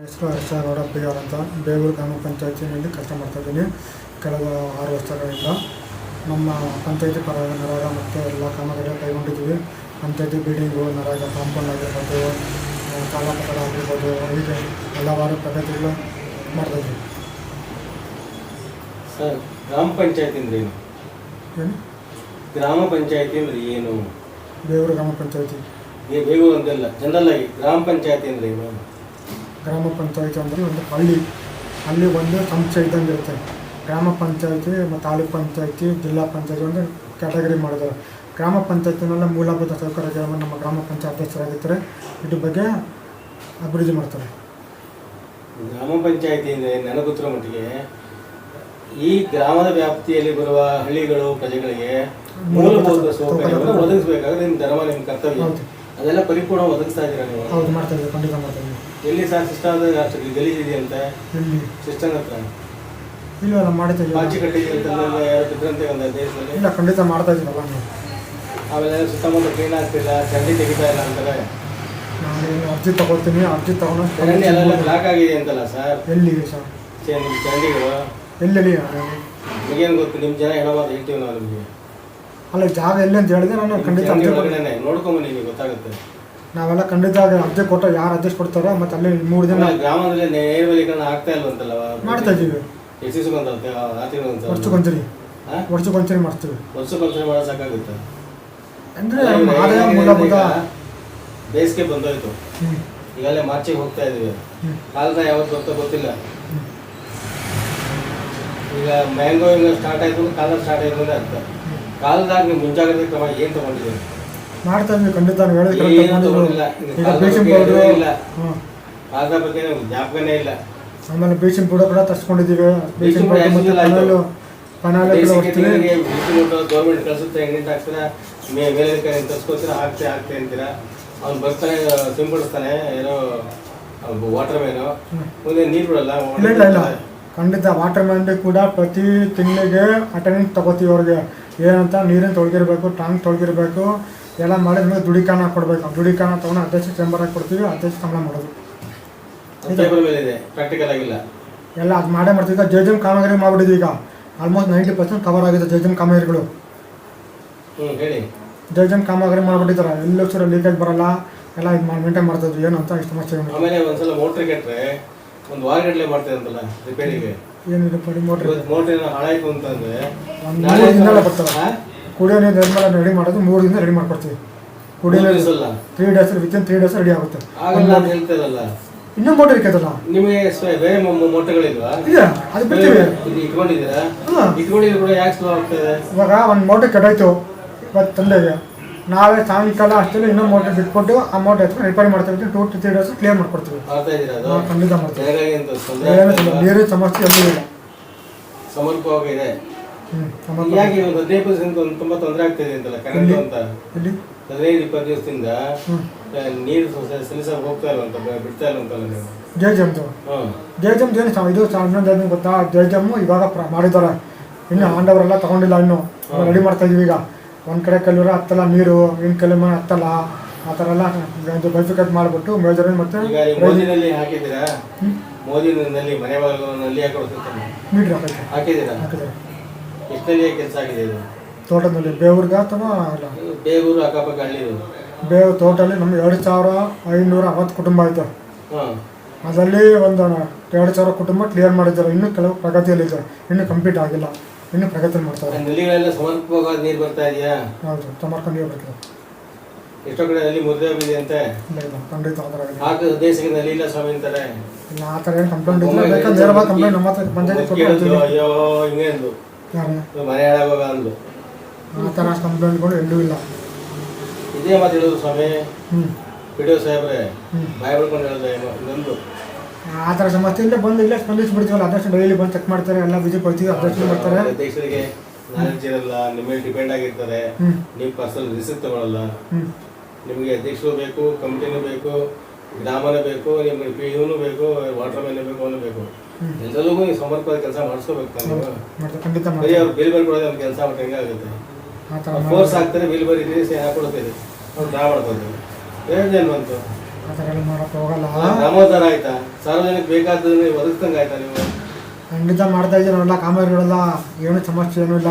ಹೆಸರು ಹರ್ಷ ಆರ್ ಅಂತ ಬೇಗೂರು ಗ್ರಾಮ ಪಂಚಾಯತಿನಲ್ಲಿ ಕೆಲಸ ಮಾಡ್ತಾಯಿದ್ದೀನಿ ಕಳೆದ ಆರು ವರ್ಷಗಳಿಂದ ನಮ್ಮ ಪಂಚಾಯತಿ ಪರವಾಗಿ ನರಾಗ ಮತ್ತು ಎಲ್ಲ ಕಾಮಗಾರಿ ಕೈಗೊಂಡಿದ್ದೀವಿ. ಪಂಚಾಯತಿ ಬಿಲ್ಡಿಂಗು ನರಾಗ ಕಾಂಪೌಂಡ್ ಆಗಿರ್ಬೋದು ಕಾಲ ಸಾಲ ಕಟ್ಟಡ ಆಗಿರ್ಬೋದು ಹೀಗೆ ಹಲವಾರು ಪ್ರಗತಿಗಳು ಮಾಡ್ತಾಯಿದ್ವಿ ಸರ್ ಗ್ರಾಮ ಪಂಚಾಯತಿ ಅಂದ್ರೆ ಏನು? ಏನು? ಗ್ರಾಮ ಪಂಚಾಯತಿ ಅಂದ್ರೆ ಏನು? ಬೇಗೂರು ಗ್ರಾಮ ಪಂಚಾಯತಿ. ಬೇಗೂರು ಅಂತೆಲ್ಲ ಜನರಲ್ ಆಗಿ ಗ್ರಾಮ ಪಂಚಾಯತಿ ಅಂದ್ರೆ ಏನು? ಗ್ರಾಮ ಪಂಚಾಯತಿ ಅಂದರೆ ಒಂದು ಹಳ್ಳಿ. ಅಲ್ಲಿ ಒಂದು ಸಂಸ್ಥೆ ಇದ್ದಂಗೆ ಇರುತ್ತೆ. ಗ್ರಾಮ ಪಂಚಾಯತಿ ಮತ್ತು ತಾಲೂಕ್ ಪಂಚಾಯತಿ ಜಿಲ್ಲಾ ಪಂಚಾಯತಿ ಒಂದು ಕ್ಯಾಟಗರಿ ಮಾಡಿದ್ದಾರೆ. ಗ್ರಾಮ ಪಂಚಾಯತಿನೆಲ್ಲ ಮೂಲಭೂತ ಸೌಕರ್ಯಗಳನ್ನು ನಮ್ಮ ಗ್ರಾಮ ಪಂಚಾಯತ್ ಅಧ್ಯಕ್ಷರಾಗಿರ್ತಾರೆ. ಇದ್ರ ಬಗ್ಗೆ ಅಭಿವೃದ್ಧಿ ಮಾಡ್ತಾರೆ. ಗ್ರಾಮ ಪಂಚಾಯತಿ ಅಂದರೆ ನನಗೆ ಮಟ್ಟಿಗೆ ಈ ಗ್ರಾಮದ ವ್ಯಾಪ್ತಿಯಲ್ಲಿ ಬರುವ ಹಳ್ಳಿಗಳು ಪ್ರಜೆಗಳಿಗೆ ಮೂಲಭೂತ ಸೌಕರ್ಯವನ್ನು ಒದಗಿಸಬೇಕಾದ್ರೆ ನಿಮ್ಮ ಧರ್ಮ ನಿಮ್ಮ ಕರ್ತವ್ಯ. ಅದೆಲ್ಲ ಪರಿಪೂರ್ಣ ಒದಗಿಸ್ತಾ ಇದ್ದೀರಾ ನೀವು? ಹೌದು ಮಾಡ್ತಾ ಇದ್ದೀವಿ ಖಂಡಿತ ಮಾಡ್ತಾ ಇದ್ದೀವಿ. ಎಲ್ಲಿ ಸರ್ ಸಿಸ್ಟಮ್ ಗಲೀಜ್ ಇದೆಯಂತೆ ಇಲ್ಲಿ ಸಿಸ್ಟಮ್ ಹತ್ರ? ಇಲ್ವಲ್ಲ ಮಾಡ್ತಾ ಪಾಚಿ ಇದ್ದೀವಿ ಕಟ್ಟಿಗೆ ಅಂತ ಯಾರು ಬಿದ್ರಂತೆ ಒಂದು ದೇಶದಲ್ಲಿ? ಇಲ್ಲ ಖಂಡಿತ ಮಾಡ್ತಾ ಇದ್ದೀವಲ್ಲ ನಾವು ಆಮೇಲೆ ಸುತ್ತಮುತ್ತ ಕ್ಲೀನ್ ಆಗ್ತಿಲ್ಲ ಚಂಡಿ ತೆಗಿತಾ ಇಲ್ಲ ಅಂತಾರೆ. ನಾನು ಅರ್ಜಿ ತಗೊಳ್ತೀನಿ ಅರ್ಜಿ ಚರಂಡಿ ಎಲ್ಲ ತಗೊಂಡು ಬ್ಲಾಕ್ ಆಗಿದೆ ಅಂತಲ್ಲ ಸರ್? ಎಲ್ಲಿ ಸರ್? ಚೆ- ನಿಮ್ಮ ಚರಂಡಿಗಳು? ಎಲ್ಲೆಲ್ಲಿ ನಿಮಗೇನು ಗೊತ್ತು ನಿಮ್ಮ ಜನ ಹೇಳಬಾರ್ದು ಹೇಳ್ತೀವಿ ನಾವು ನಿಮಗೆ. ಅಲ್ಲ ಜಾಗ ಎಲ್ಲಿ ಅಂತ ಹೇಳಿದ್ರೆ ನಾನು ಖಂಡಿತ ಅರ್ಜಿ ನಿಮಗೆ ಗೊತ್ತಾಗುತ್ತೆ. ನಾವೆಲ್ಲ ಖಂಡಿತ ಅರ್ಜಿ ಕೊಟ್ಟು ಯಾರು ಅಡ್ಜಸ್ಟ್ ಕೊಡ್ತಾರೋ ಮತ್ತೆ ಅಲ್ಲಿ ಮೂರು ದಿನ ಗ್ರಾಮದಲ್ಲಿ ನೇರವಲೀಕರಣ ಆಗ್ತಾ ಇಲ್ವಂತಲ್ಲ ಮಾಡ್ತಾ ಇದ್ದೀವಿ. ಎಸಿಸ್ಕೊಂತ ಆತಿರುವಂತ ವರ್ಷಕ್ಕೊಂದ್ಸರಿ ವರ್ಷಕ್ಕೊಂದ್ಸರಿ ಮಾಡ್ತೀವಿ. ವರ್ಷಕ್ಕೊಂದ್ಸರಿ ಮಾಡೋ ಸಾಕಾಗುತ್ತೆ. ಅಂದ್ರೆ ಆದಾಯ ಮೂಲಭೂತ ಬೇಸಿಗೆ ಬಂದೋಯ್ತು. ಈಗಲೇ ಮಾರ್ಚಿಗೆ ಹೋಗ್ತಾ ಇದೀವಿ ಕಾಲದ ಯಾವತ್ತು ಗೊತ್ತೋ ಗೊತ್ತಿಲ್ಲ. ಈಗ ಮ್ಯಾಂಗೋ ಸ್ಟಾರ್ಟ್ ಆಯ್ತು ಕಾಲ ಸ್ಟಾರ್ಟ್ ಆಯ್ತು ಅಂತ ಅರ್ಥ. ಕಾಲದಾಗ ನೀವು ಮುಂಜಾಗ್ರತೆ ಕ್ರಮ ಏನು ತಗೊಂಡಿದ್ದೀರಿ? ಮಾಡ್ತಾ ಇದ್ವಿ ಖಂಡಿತ ನಾವು ಹೇಳಿದ correct ಏನು ತಗೊಂಡಿಲ್ಲ. ಈಗ ಬ್ಲೀಚಿಂಗ್ ಪೌಡ್ರು ಇಲ್ಲ. ಹಾಂ ಕಾಲದ ಬಗ್ಗೆ ನಮ್ಗೆ ಜ್ಞಾಪಕನೇ ಇಲ್ಲ. ಆಮೇಲೆ ಬ್ಲೀಚಿಂಗ್ ಪೌಡರ್ ಕೂಡ ತರಿಸ್ಕೊಂಡಿದ್ದೀವಿ. ಬ್ಲೀಚಿಂಗ್ ಪೌಡರ್ ಮತ್ತೆ. ಪನಾಲು ಪನಾಲು ಕೂಡ ಹೊಡ್ತೀವಿ ಗೌರ್ಮೆಂಟ್ ಕಳಿಸುತ್ತೆ ಹಾಕ್ತೀರಾ ಮೇ ಮೇಲೆ ಕೈ ತರಿಸ್ಕೊತೀರಾ ಹಾಕ್ತೆ ಹಾಕ್ತೆ ಅಂತೀರಾ? ಅವ್ನು ಬರ್ತಾನೆ ಸಿಂಪಡಿಸ್ತಾನೆ ಏನೋ ವಾಟರ್ ಮೇನು ಮುಂದೆ ನೀರು ಬಿಡಲ್ಲ ಇಲ್ಲ ಖಂಡಿತ ವಾಟರ್ ಮ್ಯಾನ್ ಕೂಡ ಪ್ರತಿ ತಿಂಗಳಿಗೆ ಅಟೆಂಡೆನ್ಸ್ ತಗೋತೀವಿ ಅವ್ರಿಗೆ. ಏನಂತ ನೀರಿನ ತೊಳ್ಗಿರ್ಬೇಕು ಟ್ಯಾಂಕ್ ತೊಳ್ಗಿರ್ಬೇಕು ಎಲ್ಲ ಮಾಡಿದ ಮೇಲೆ ದುಡಿಕಾನ ಕೊಡಬೇಕು. ದುಡಿಕಾನ ತೊಗೊಂಡು ಅಧ್ಯಕ್ಷ ಚೇಂಬರಾಗಿ ಕೊಡ್ತೀವಿ ಅಧ್ಯಕ್ಷ ಸಂಬಳ ಮಾಡೋದು. ಪ್ರಾಕ್ಟಿಕಲ್ ಆಗಿಲ್ಲ. ಎಲ್ಲ ಅದು ಮಾಡೇ ಮಾಡ್ತೀವಿ. ಈಗ ಜೆ ಜಮ್ ಕಾಮಗಾರಿ ಮಾಡ್ಬಿಟ್ಟಿದ್ವಿ ಈಗ. ಆಲ್ಮೋಸ್ಟ್ ನೈಂಟಿ ಪರ್ಸೆಂಟ್ ಕವರ್ ಆಗಿದೆ ಜೆ ಜಮ್ ಕಾಮಗಾರಿಗಳು ಹೇಳಿ. ಜೆ ಜಮ್ ಕಾಮಗಾರಿ ಮಾಡಿಬಿಟ್ಟಿದ್ದಾರೆ. ಎಲ್ಲೂ ಸರ ಲೀಕೇಜ್ ಬರಲ್ಲ. ಎಲ್ಲ ಇದು ಮಾಡಿ ಮೇಂಟೈನ್ ಮಾಡ್ತಿದ್ವಿ ಏನು ಅಂತ ಇಷ್ಟು ಸಮಸ್ಯೆ ಉಂಟು ಆಮೇಲೆ ಒಂದ್ಸಲ ಮೋಟ್ರ್ ಕೆಟ್ಟರೆ ಒಂದು ವಾರಗಟ್ಟಲೆ ಮಾಡ್ತೀರಂತಲ್ಲ ರಿಪೇರಿಗೆ ಏನಿದೆ ಪಡಿ ಮೋಟ್ರ್ ಮೋಟ್ರ್ ಏನೋ ಹಾಳಾಯ್ತು ಅಂತಂದ್ರೆ ಒಂದು ನಾಳೆ ಮೂರು ಕುಡಿಯೋ ನೀರು ನಿರ್ಮಲ ರೆಡಿ ಮಾಡೋದು ಮೂರು ದಿನ ರೆಡಿ ಮಾಡ್ಕೊಡ್ತೀವಿ. ಕುಡಿಯೋ ಇಲ್ಲ ನೀರು three days within three days ready ಆಗುತ್ತೆ. ಇನ್ನೂ ಮೋಟರ್ ಇಕ್ಕದಲ್ಲ ನಿಮಗೆ ಬೇರೆ ಮೋಟರ್ಗಳಿಲ್ವಾ? ಇದೆ ಅದು ಬಿಡ್ತೀವಿ. ಇಟ್ಕೊಂಡಿದ್ದೀರಾ. ಇಟ್ಕೊಂಡಿದ್ರು ಕೂಡ ಯಾಕೆ ಸ್ಲೋ ಆಗ್ತದೆ? ಇವಾಗ ಒಂದು ಮೋಟರ್ ಕೆಟ್ಟೋಯ್ತು ಇವತ್ತು ತಂದೆಗೆ ನಾವೇ ಸಾಯಂಕಾಲ ಅಷ್ಟೇ ಇನ್ನೂ ಮೋಟರ್ ಬಿಟ್ಕೊಟ್ಟು ಅಮೌಂಟ್ ಎತ್ಕೊಂಡು ರಿಪೇರಿ ಮಾಡ್ತೀವಿ two to three days clear ಮಾಡ್ಕೊಡ್ತೀವಿ. ನಾವು ಖಂಡಿತ ಮಾಡ್ತೀವಿ. ತೊಂದರೆ ಏನು ನೀರಿನ ಸಮಸ್ಯೆ ಎಲ್ಲೂ ಇಲ್ಲ. ಸಮರ್ಪಕವಾಗಿದೆ ಹ್ಞೂ ಸಮರ್ಪಕ ಯಾಕೆ ಒಂದು ಹದಿನೈದು ಪರ್ಸೆಂಟ್ ಒಂದು ತುಂಬಾ ತೊಂದರೆ ಆಗ್ತಿದೆ ಅಂತಲ್ಲ ಕರೆಂಟ್ ಅಂತ? ಇಲ್ಲಿ ಹದಿನೈದು ಇಪ್ಪತ್ತು ದಿವಸದಿಂದ ಹ್ಞೂ ಆ, ನೀರು ಹೋಗ್ತಾ ಇಲ್ವಂತ ಬ- ಬಿಡ್ತಾ ಇಲ್ವಂತಲ್ಲ ನೀವು? ಜೈ ಜಮ್ದು. ಹ್ಮ್ ಜೆ ಜಮ್ ಏನು ಸಾ- ಇದು ಸಾ- ಇನ್ನೊಂದು ಏನು ಗೊತ್ತಾ? ಜೈ ಜಮ್ಮು ಇವಾಗ ಪ್ರ ಮಾಡಿದ್ದಾರೆ. ಇನ್ನು ಆಂಡವರೆಲ್ಲ ತಗೊಂಡಿಲ್ಲ ಇನ್ನು. ರೆಡಿ ಮಾಡ್ತಾ ಇದೀವಿ ಈಗ. ಒಂದು ಕಡೆ ಕೆಲವರು ಹತ್ತಲ್ಲ ನೀರು ಇನ್ ಕೆಲವು ಹತ್ತಲ್ಲ ಆ ಥರ ಎಲ್ಲ ಇದು ಬೈಫಿಕೇಟ್ ಮಾಡಿಬಿಟ್ಟು ಮೇಜರ್ ಮತ್ತೆ ಮೋದಿನಲ್ಲಿ ಹಾಕಿದ್ದೀರಾ? ಮೋದಿನಲ್ಲಿ ಮನೆ ಬಾಗಿಲಿನಲ್ಲಿ ಮೀಟ್ರ್ ಹಾಕೈತೆ ಹಾಕಿದ್ದೀರಾ? ಎಷ್ಟಲ್ಲಿ ಕೆಲಸ ಆಗಿದೆ ಇದು? ತೋಟದಲ್ಲಿ ಬೇವೂರ್ಗ ಅಥವಾ ಬೇಗೂರು ಅಕ್ಕಪಕ್ಕ ಹಳ್ಳಿ ಬೇವು ತೋಟಲ್ಲಿ ನಮ್ಗೆ ಎರಡು ಸಾವಿರ ಐನೂರ ಅರವತ್ತು ಕುಟುಂಬ ಆಯಿತು. ಅದರಲ್ಲಿ ಒಂದು ಎರಡು ಸಾವಿರ ಕುಟುಂಬ ಕ್ಲಿಯರ್ ಮಾಡಿದ್ದಾರೆ. ಇನ್ನೂ ಕೆಲವು ಪ್ರಗತಿಯಲ್ಲಿದ್ದಾರೆ ಇನ್ನೂ ಕಂಪ್ಲೀಟ್ ಆಗಿಲ್ಲ. ಇನ್ನೂ ಪ್ರಗತಿ ಮಾಡ್ತಾರೆ. ನಲ್ಲಿಗಳೆಲ್ಲ ಸಮರ್ಪಕವಾದ ನೀರು ಬರ್ತಾ ಇದೆಯಾ? ಹೌದು ಸಮರ್ಕೊಂಡು ಬರ್ತದೆ. ಎಷ್ಟೋ ಕಡೆ ನಲ್ಲಿ ಮುರಿದೇ ಹೋಗಿದೆ ಅಂತೆ. ಇಲ್ಲ ಇಲ್ಲ ಖಂಡಿತ ಆ ಥರ ಇಲ್ಲ ಆಗ ದೇಶಕ್ಕೆ ನಲ್ಲಿ ಇಲ್ಲ ಸ್ವಾಮಿ ಅಂತಾರೆ. ಇಲ್ಲ ಆ ಥರ ಏನು ಕಂಪ್ಲೇಂಟ್ ಇಲ್ಲ. ಬೇಕಾದ್ರೆ ನೇರವಾಗಿ ಕಂಪ್ಲೇಂಟ್ ನಮ್ಮ ಹತ್ರ ಪಂಚಾಯತ್ ಕೊಟ್ಟು ಅಯ್ಯೋ ಹಿಂಗೆ ಅಂದು ಯಾರು? ಇದು ಮನೆ ಹಾಳಾಗೋಗ ಅಂದು ಆ ಥರ ಕಂಪ್ಲೇಂಟ್ಗಳು ಎಲ್ಲೂ ಇಲ್ಲ. ಇದೇ ಮಾತು ಹೇಳೋದು ಸ್ವಾಮಿ. ಹ್ಞೂ ವಿಡಿಯೋ ಸಾಹೇಬ್ರೆ ಹ್ಞೂ ಬಾಯ್ ಬಿಡ್ಕೊಂಡು ಹೇಳಿದ್ರೆ ಏನೋ ಇನ್ನೊಂದು ಆ ಥರ ಸಮಸ್ಯೆ ಇಲ್ಲೇ ಬಂದು ಇಲ್ಲೇ ಸ್ಪಂದಿಸ್ಬಿಡ್ತೀವಲ್ಲ ಆದಷ್ಟು ಡೈಲಿ ಬಂದು ಚೆಕ್ ಮಾಡ್ತಾರೆ ಎಲ್ಲ ವಿಸಿಟ್ ಕೊಡ್ತೀವಿ ಅಧ್ಯಕ್ಷ ಬರ್ತಾರೆ ನಾಲೆಡ್ಜ್ ಇರಲ್ಲ ನಿಮ್ಮ ಮೇಲೆ ಡಿಪೆಂಡ್ ಆಗಿರ್ತಾರೆ ನೀವು ಪರ್ಸನಲ್ ರಿಸಿಕ್ ತಗೊಳಲ್ಲ. ಹ್ಞೂ ನಿಮಗೆ ಅಧ್ಯಕ್ಷರು ಬೇಕು ಕಮಿಟಿನೂ ಬೇಕು ಗ್ರಾಮನೇ ಬೇಕು ನಿಮ್ಗೆ ಪಿ ಇವನು ಬೇಕು ವಾಟರ್ ಮ್ಯಾನ್ ಬೇಕು ಅವನು ಬೇಕು. ಎಲ್ಲರಿಗೂ ಈ ಸಮರ್ಪಕ ಕೆಲಸ ಮಾಡಿಸ್ಕೋಬೇಕು ತಾನು. ನೀವು ಬರೀ ಅವ್ರು ಬಿಲ್ ಬರ್ಕೊಡೋದು ಅವ್ನ ಕೆಲಸ ಬಿಟ್ಟು ಹೆಂಗೆ ಆಗುತ್ತೆ? ಫೋರ್ಸ್ ಹಾಕ್ತಾರೆ ಬಿಲ್ ಬರೀ ಸೇ ಹಾಕೊಡ್ತೀರಿ ಅವ್ರು ಡ್ರಾ ಮಾಡ್ಕೋತೀವಿ ಪ್ರಯೋಜನ ಏನು ಬಂತು? ಆ ಮಾಡಕ್ ಹೋಗಲ್ಲ. ಗ್ರಾಮೋದ್ಧಾರ ಆಯ್ತಾ? ಸಾರ್ವಜನಿಕ ಬೇಕಾದದನ್ನ ಒದಗಿಸ್ದಂಗೆ ಆಯ್ತಾ ನೀವು? ಖಂಡಿತ ಮಾಡ್ತಾ ಇದ್ದೀವಿ ನಾವೆಲ್ಲ ಕಾಮಗಾರಿಗಳೆಲ್ಲ ಏನು ಸಮಸ್ಯೆ ಏನೂ ಇಲ್ಲ.